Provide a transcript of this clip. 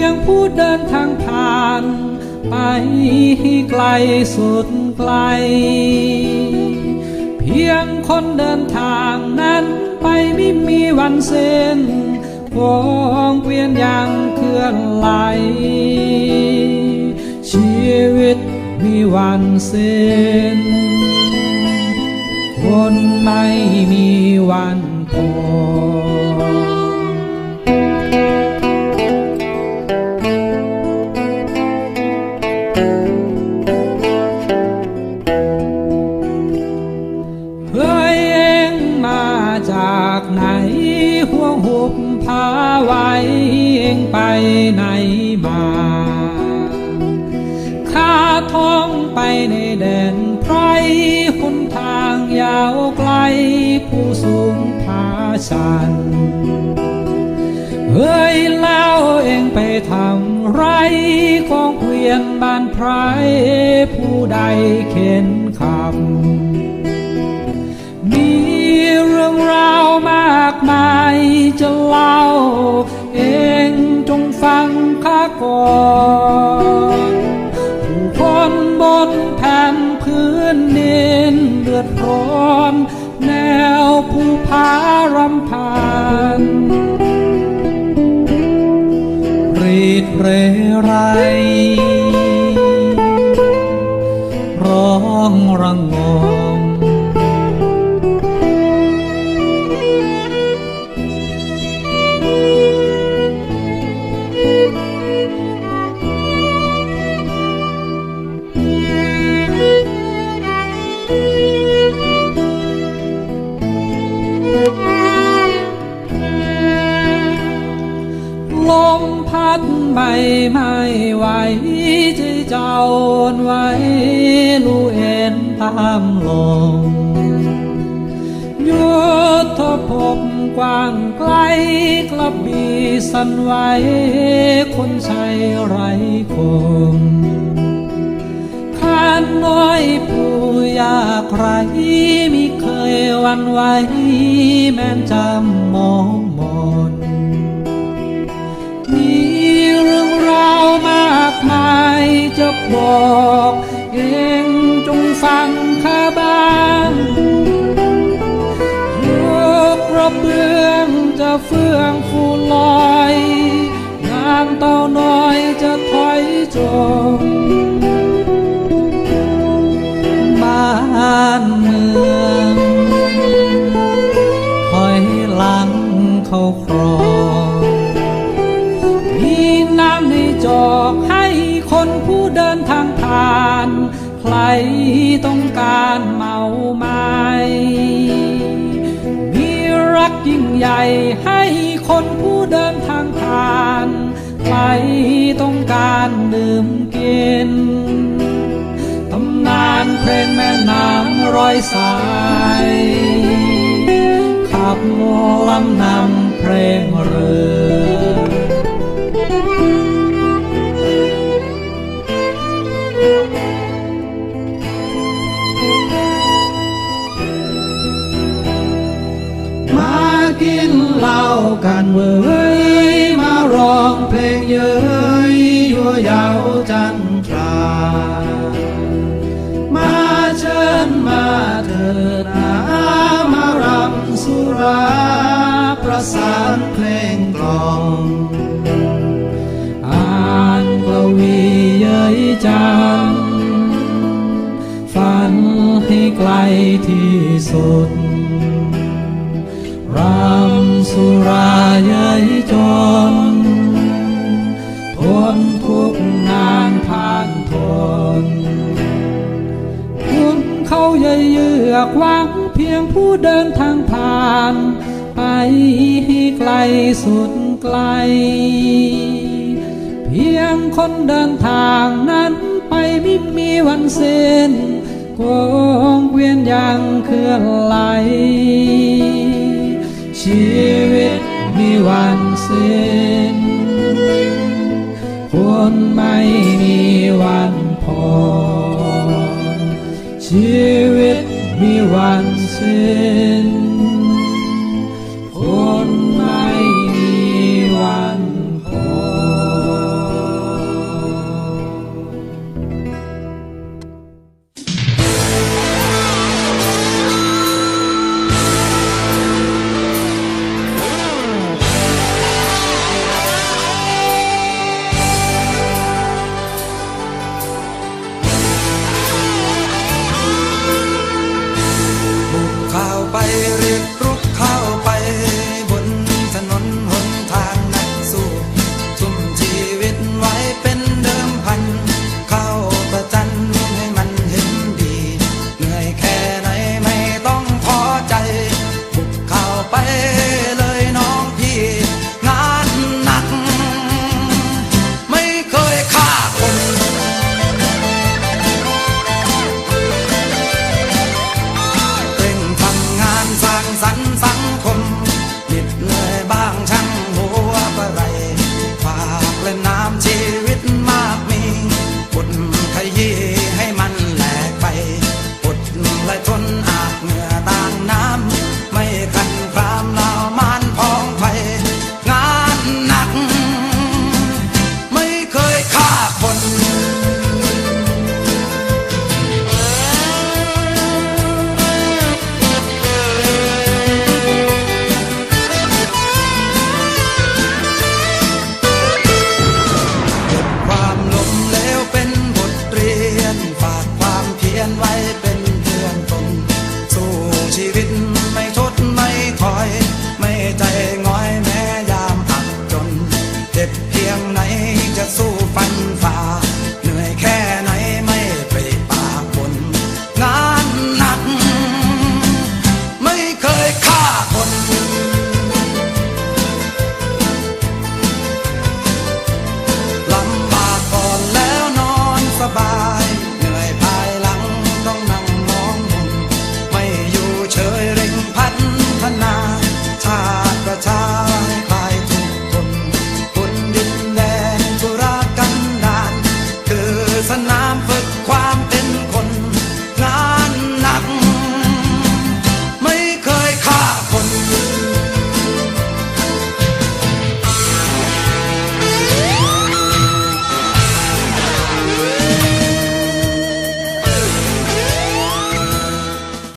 พียงผู้เดินทางผ่าน ไปไกลสุดไกล เพียงคนเดินทางนั้นไปไม่มีวันเส้นวงเวียนอย่างเคลื่อนไหล ชีวิตมีวันเส้นคนไม่มีวัน ไปในแดนไพรหนทางยาวไกล ผู้สูงผาชัน เฮ้ยแล้วเองไปทำไรของเกวียนบ้านไพรผู้ใดเข็นคำมีเรื่องราวมากมายจะเล่า เองจงฟังข้าก่อน บนแผ่นพื้นดินเดือดร้อนแนวภูผารำพานรีดเรไรร้องระงม พัดใบไม้ไหวใจเจ้าอ่อนไหวลูเอ็นตามลมยุทธภพกว้างไกลกลับบีสันไหวคนใช้ไรคมข้าน้อยผู้ยากไรมิเคยวันไหวแม้นจำมองมนากมายจะบอก เองจงฟังข้าบ้าง ยิ่งใหญ่ให้คนผู้เดินทางผ่านไปต้องการดื่มกินตำนานเพลงแม่น้ำร้อยสาย ขับลำนำเพลงเรือ กินเหล้ากันเว้ยมาร้องเพลงเย้ยยั่วยาวจันทรา มาเชิญมาเถิดนามารำสุราประสานเพลงกลองอ่านกวีเย้ยจันฝันให้ไกลที่สุด สุราเย้ยจนทนทุกงานผ่านทน คุณเขาใหญ่เยือกหวังเพียงผู้เดินทางผ่าน ไปให้ไกลสุดไกล เพียงคนเดินทางนั้นไปไม่มีวันสิ้นกงเวียนอย่างเคลื่อนไหล ชีวิตมีวันสิ้นคนไม่มีวันพอ ชีวิตมีวันสิ้น